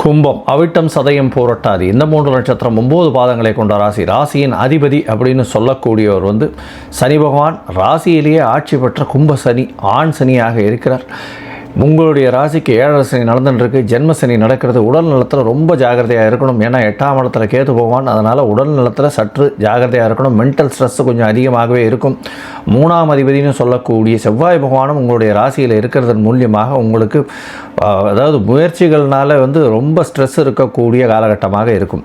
கும்பம் அவிட்டம் சதயம் போராட்டாதி. இந்த மூன்று நட்சத்திரம் ஒம்பது பாதங்களை கொண்ட ராசி. ராசியின் அதிபதி அப்படின்னு சொல்லக்கூடியவர் வந்து சனி பகவான். ராசியிலேயே ஆட்சி பெற்ற கும்ப சனி ஆண் சனியாக இருக்கிறார். உங்களுடைய ராசிக்கு ஏழரை சனி நடந்துட்டு ஜென்ம சனி நடக்கிறது உடல் நலத்தில் ரொம்ப ஜாகிரதையாக இருக்கணும். ஏன்னா எட்டாம் இடத்துல கேத்து போவான் அதனால் உடல் நலத்தில் சற்று ஜாகிரதையாக இருக்கணும். மென்டல் ஸ்ட்ரெஸ் கொஞ்சம் அதிகமாகவே இருக்கும். மூணாம் அதிபதினு சொல்லக்கூடிய செவ்வாய் பகவானும் உங்களுடைய ராசியில் இருக்கிறதன் மூலியமாக உங்களுக்கு அதாவது முயற்சிகள்னால வந்து ரொம்ப ஸ்ட்ரெஸ் இருக்கக்கூடிய காலகட்டமாக இருக்கும்.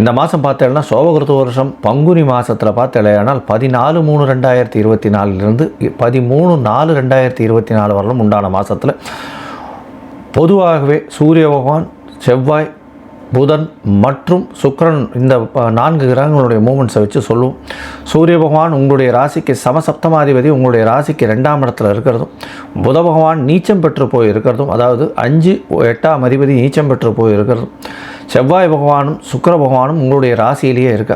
இந்த மாதம் பார்த்தேன்னா சோபகிருத்த வருஷம் பங்குனி மாதத்தில் பார்த்தேனால் பதினாலு மூணு ரெண்டாயிரத்தி இருபத்தி நாலுலேருந்து பதிமூணு நாலு ரெண்டாயிரத்தி இருபத்தி நாலு வரலும் உண்டான மாதத்தில் பொதுவாகவே சூரிய பகவான் செவ்வாய் புதன் மற்றும் சுக்கரன் இந்த நான்கு கிரகங்களுடைய மூமெண்ட்ஸை வச்சு சொல்லுவோம் சூரிய பகவான் உங்களுடைய ராசிக்கு சமசப்தமாதிபதி உங்களுடைய ராசிக்கு ரெண்டாம் இடத்துல இருக்கிறதும் புத பகவான் நீச்சம் பெற்று போய் இருக்கிறதும் அதாவது அஞ்சு எட்டாம் அதிபதி நீச்சம் பெற்று போய் இருக்கிறதும் செவ்வாய் பகவானும் சுக்கர பகவானும் உங்களுடைய ராசியிலேயே இருக்க.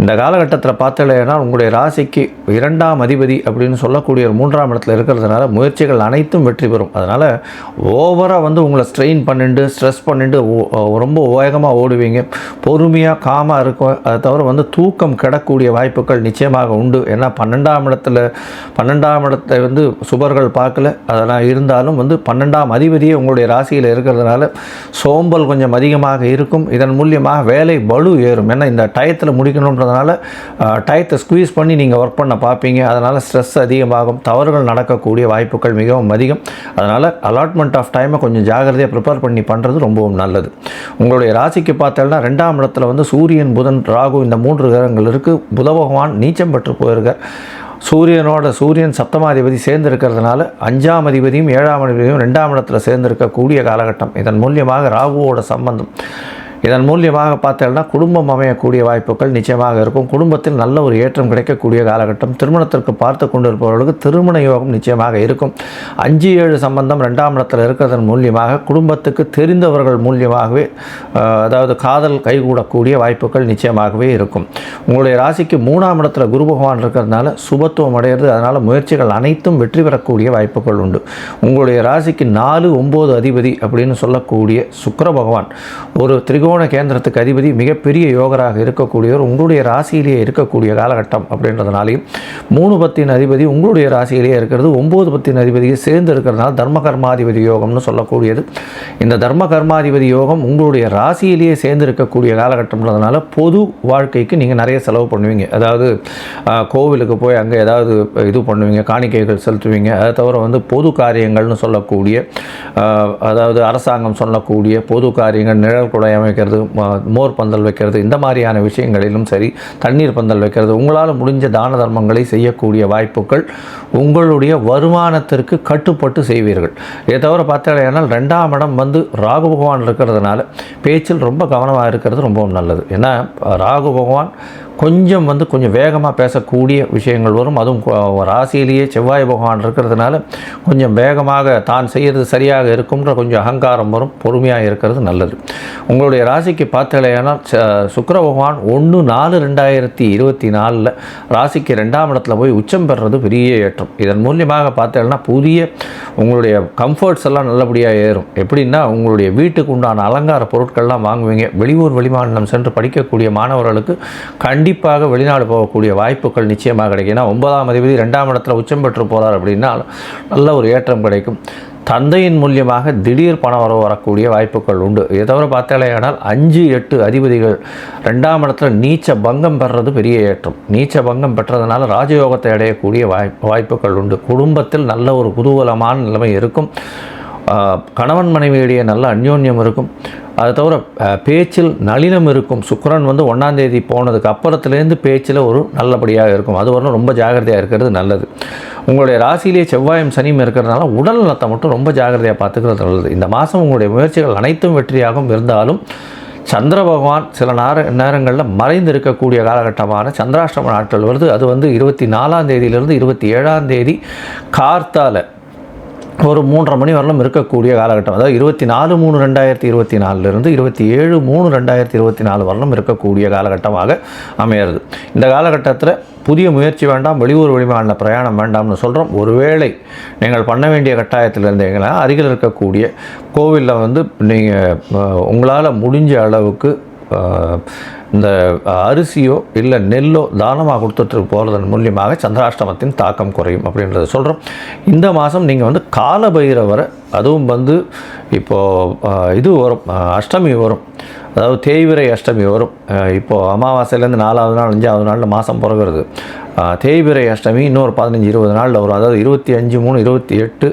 இந்த காலகட்டத்தில் பார்த்தலைன்னா உங்களுடைய ராசிக்கு இரண்டாம் அதிபதி அப்படின்னு சொல்லக்கூடிய ஒரு மூன்றாம் இடத்துல இருக்கிறதுனால முயற்சிகள் அனைத்தும் வெற்றி பெறும். அதனால் ஓவராக வந்து உங்களை ஸ்ட்ரெயின் பண்ணிட்டு ஸ்ட்ரெஸ் பண்ணிட்டு ஓ- ரொம்ப வேகமாக ஓடுவீங்க. பொறுமையாக காமாக இருக்கும் அதை தவிர வந்து தூக்கம் கிடக்கூடிய வாய்ப்புகள் நிச்சயமாக உண்டு. ஏன்னா பன்னெண்டாம் இடத்துல பன்னெண்டாம் இடத்தை வந்து சுபர்கள் பார்க்கல. அதெல்லாம் இருந்தாலும் வந்து பன்னெண்டாம் அதிபதியே உங்களுடைய ராசியில் இருக்கிறதுனால சோம்பல் கொஞ்சம் அதிகமாக இருக்கும். இதன் மூலியமாக வேலை பளு ஏறும். ஏன்னா இந்த டயத்தில் முடிக்கணுன்ற பண்ணுறதுனால டயத்தை ஸ்குவீஸ் பண்ணி நீங்கள் ஒர்க் பண்ண பார்ப்பீங்க அதனால் ஸ்ட்ரெஸ் அதிகமாகும். தவறுகள் நடக்கக்கூடிய வாய்ப்புகள் மிகவும் அதிகம். அதனால் அலாட்மெண்ட் ஆஃப் டைமை கொஞ்சம் ஜாகிரதையாக ப்ரிப்பேர் பண்ணி பண்ணுறது ரொம்பவும் நல்லது. உங்களுடைய ராசிக்கு பார்த்தோம்னா ரெண்டாம் இடத்துல வந்து சூரியன் புதன் ராகு இந்த மூன்று கிரகங்கள் இருக்குது புத பகவான் நீச்சம் பெற்று போயிருக்கார். சூரியனோட சூரியன் சப்தமாதிபதி சேர்ந்து இருக்கிறதுனால அஞ்சாம் அதிபதியும் ஏழாம் அதிபதியும் ரெண்டாம் இடத்துல சேர்ந்து இருக்கக்கூடிய காலகட்டம். இதன் மூலியமாக ராகுவோட சம்பந்தம். இதன் மூலியமாக பார்த்தீங்கன்னா குடும்பம் அமையக்கூடிய வாய்ப்புகள் நிச்சயமாக இருக்கும். குடும்பத்தில் நல்ல ஒரு ஏற்றம் கிடைக்கக்கூடிய காலகட்டம். திருமணத்திற்கு பார்த்து கொண்டிருப்பவர்களுக்கு திருமண யோகம் நிச்சயமாக இருக்கும். அஞ்சு ஏழு சம்பந்தம் ரெண்டாம் இடத்தில் இருக்கிறதன் மூலியமாக குடும்பத்துக்கு தெரிந்தவர்கள் மூலியமாகவே அதாவது காதல் கைகூடக்கூடிய வாய்ப்புகள் நிச்சயமாகவே இருக்கும். உங்களுடைய ராசிக்கு மூணாம் இடத்துல குரு பகவான் இருக்கிறதுனால சுபத்துவம் அடையிறது அதனால் முயற்சிகள் அனைத்தும் வெற்றி பெறக்கூடிய வாய்ப்புகள் உண்டு. உங்களுடைய ராசிக்கு நாலு ஒம்பது அதிபதி அப்படின்னு சொல்லக்கூடிய சுக்கர பகவான் ஒரு திரிகோண கேந்திரத்துக்கு அதிபதி மிகப்பெரிய யோகராக இருக்கக்கூடியவர் உங்களுடைய ராசியிலேயே இருக்கக்கூடிய காலகட்டம் அப்படின்றதுனாலையும் மூணு பத்தின் அதிபதி உங்களுடைய ராசியிலேயே இருக்கிறது ஒம்பது பத்தின் அதிபதியை சேர்ந்து இருக்கிறதுனால தர்ம கர்மாதிபதி யோகம்னு சொல்லக்கூடியது. இந்த தர்ம கர்மாதிபதி யோகம் உங்களுடைய ராசியிலேயே சேர்ந்து இருக்கக்கூடிய காலகட்டம்ன்றதுனால பொது வாழ்க்கைக்கு நீங்கள் நிறைய செலவு பண்ணுவீங்க. அதாவது கோவிலுக்கு போய் அங்கே ஏதாவது இது பண்ணுவீங்க காணிக்கைகள் செலுத்துவீங்க. அதை தவிர வந்து பொது காரியங்கள்னு சொல்லக்கூடிய அதாவது அரசாங்கம் சொல்லக்கூடிய பொது காரியங்கள் நிழல் குடை அமைக்கிறது வைக்கிறது மோர் பந்தல் வைக்கிறது இந்த மாதிரியான விஷயங்களிலும் சரி தண்ணீர் பந்தல் வைக்கிறது உங்களால் முடிஞ்ச தான தர்மங்களை செய்யக்கூடிய வாய்ப்புகள் உங்களுடைய வருமானத்திற்கு கட்டுப்பட்டு செய்வீர்கள். இதை தவிர பார்த்தாலேனால் ரெண்டாம் இடம் வந்து ராகு பகவான் இருக்கிறதுனால பேச்சில் ரொம்ப கவனமாக இருக்கிறது ரொம்பவும் நல்லது. ஏன்னா ராகு பகவான் கொஞ்சம் வந்து கொஞ்சம் வேகமாக பேசக்கூடிய விஷயங்கள் வரும். அதுவும் ராசியிலேயே செவ்வாய் பகவான் இருக்கிறதுனால கொஞ்சம் வேகமாக தான் செய்கிறது சரியாக இருக்கும்ன்ற கொஞ்சம் அகங்காரம் வரும். பொறுமையாக இருக்கிறது நல்லது. உங்களுடைய ராசிக்கு பார்த்தலையானால் சுக்கர பகவான் ஒன்று நாலு ரெண்டாயிரத்தி இருபத்தி நாலில் ராசிக்கு ரெண்டாம் இடத்துல போய் உச்சம் பெறுறது பெரிய ஏற்றம். இதன் மூலியமாக பார்த்தேன்னா புதிய உங்களுடைய கம்ஃபர்ட்ஸ் எல்லாம் நல்லபடியாக ஏறும். எப்படின்னா உங்களுடைய வீட்டுக்கு உண்டான அலங்கார பொருட்கள்லாம் வாங்குவீங்க. வெளியூர் வெளிமாநிலம் சென்று படிக்கக்கூடிய மாணவர்களுக்கு கண் கண்டிப்பாக வெளிநாடு போகக்கூடிய வாய்ப்புகள் நிச்சயமாக கிடைக்கும். ஏன்னா ஒன்பதாம் அதிபதி ரெண்டாம் இடத்துல உச்சம் பெற்று போகிறார் அப்படின்னா நல்ல ஒரு ஏற்றம் கிடைக்கும். தந்தையின் மூலியமாக திடீர் பண வரவு வரக்கூடிய வாய்ப்புகள் உண்டு. இதை தவிர பார்த்தாலேயானால் அஞ்சு எட்டு அதிபதிகள் ரெண்டாம் இடத்துல நீச்ச பங்கம் பெறுறது பெரிய ஏற்றம். நீச்ச பங்கம் பெற்றதுனால ராஜயோகத்தை அடையக்கூடிய வாய் வாய்ப்புகள் உண்டு. குடும்பத்தில் நல்ல ஒரு குதூகலமான நிலைமை இருக்கும். கணவன் மனைவியிடையே நல்ல அந்யோன்யம் இருக்கும். அதை தவிர பேச்சில் நளினம் இருக்கும். சுக்கரன் வந்து ஒன்றாந்தேதி போனதுக்கு அப்புறத்துலேருந்து பேச்சில் ஒரு நல்லபடியாக இருக்கும். அது வரணும் ரொம்ப ஜாகிரதையாக இருக்கிறது நல்லது. உங்களுடைய ராசியிலேயே செவ்வாயும் சனியும் இருக்கிறதுனால உடல் நலத்தை மட்டும் ரொம்ப ஜாகிரதையாக பார்த்துக்கிறது நல்லது. இந்த மாதம் உங்களுடைய முயற்சிகள் அனைத்தும் வெற்றியாகவும் இருந்தாலும் சந்திர பகவான் சில நேர நேரங்களில் மறைந்து இருக்கக்கூடிய காலகட்டமான சந்திராஷ்டம நாட்கள் வருது. அது வந்து இருபத்தி நாலாம் தேதியிலிருந்து இருபத்தி ஏழாம் தேதி கார்த்தால ஒரு மூன்றரை மணி வரலும் இருக்கக்கூடிய காலகட்டம். அதாவது இருபத்தி நாலு மூணு ரெண்டாயிரத்தி இருபத்தி நாலுலேருந்து இருபத்தி ஏழு மூணு ரெண்டாயிரத்தி இருபத்தி நாலு வரலும் இருக்கக்கூடிய காலகட்டமாக அமையிறது இந்த காலகட்டத்தில் புதிய முயற்சி வேண்டாம் வெளியூர் வெளிமாநில பிரயாணம் வேண்டாம்னு சொல்கிறோம் ஒருவேளை நீங்கள் பண்ண வேண்டிய கட்டாயத்தில் இருந்தீங்கன்னா அருகில் இருக்கக்கூடிய கோவிலில் வந்து நீங்கள் உங்களால் முடிஞ்ச அளவுக்கு இந்த அரிசியோ இல்லை நெல்லோ தானமாக கொடுத்துட்டு போகிறதன் மூலியமாக சந்திராஷ்டமத்தின் தாக்கம் குறையும் அப்படின்றத சொல்கிறோம் இந்த மாதம் நீங்கள் வந்து காலபைரவரை அதுவும் வந்து இப்போது இது வரும் அஷ்டமி வரும். அதாவது தேய்விரை அஷ்டமி வரும். இப்போது அமாவாசையிலேருந்து நாலாவது நாள் அஞ்சாவது நாளில் மாதம் பிறகுறது. தேய்விரை அஷ்டமி இன்னொரு பதினஞ்சு இருபது நாளில் வரும். அதாவது இருபத்தி அஞ்சு மூணு இருபத்தி எட்டு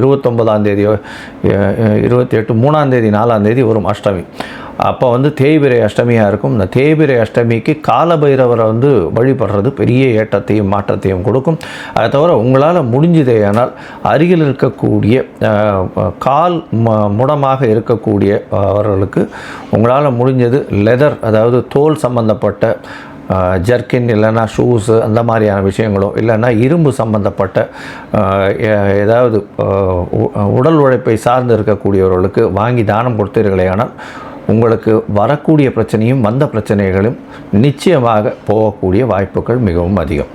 இருபத்தொம்பதாம் தேதி இருபத்தி எட்டு மூணாம் தேதி நாலாம் தேதி வரும் அஷ்டமி. அப்போ வந்து தேய்பிரை அஷ்டமியாக இருக்கும். இந்த தேய்பிரை அஷ்டமிக்கு காலபைரவரை வந்து வழிபடுறது பெரிய ஏற்றத்தையும் மாற்றத்தையும் கொடுக்கும். அதை தவிர உங்களால் முடிஞ்சதேயானால் அருகில் இருக்கக்கூடிய கால் ம- முடமாக இருக்கக்கூடிய அவர்களுக்கு உங்களால் முடிஞ்சது லெதர் அதாவது தோல் சம்பந்தப்பட்ட ஜர்க்கின் இல்லைன்னா ஷூஸு அந்த மாதிரியான விஷயங்களோ இல்லைன்னா இரும்பு சம்பந்தப்பட்ட ஏதாவது உ- உடல் உழைப்பை சார்ந்து இருக்கக்கூடியவர்களுக்கு வாங்கி தானம் கொடுத்தீர்களேயானால் உங்களுக்கு வரக்கூடிய பிரச்சனையும் வந்த பிரச்சனைகளும் நிச்சயமாக போகக்கூடிய வாய்ப்புகள் மிகவும் அதிகம்.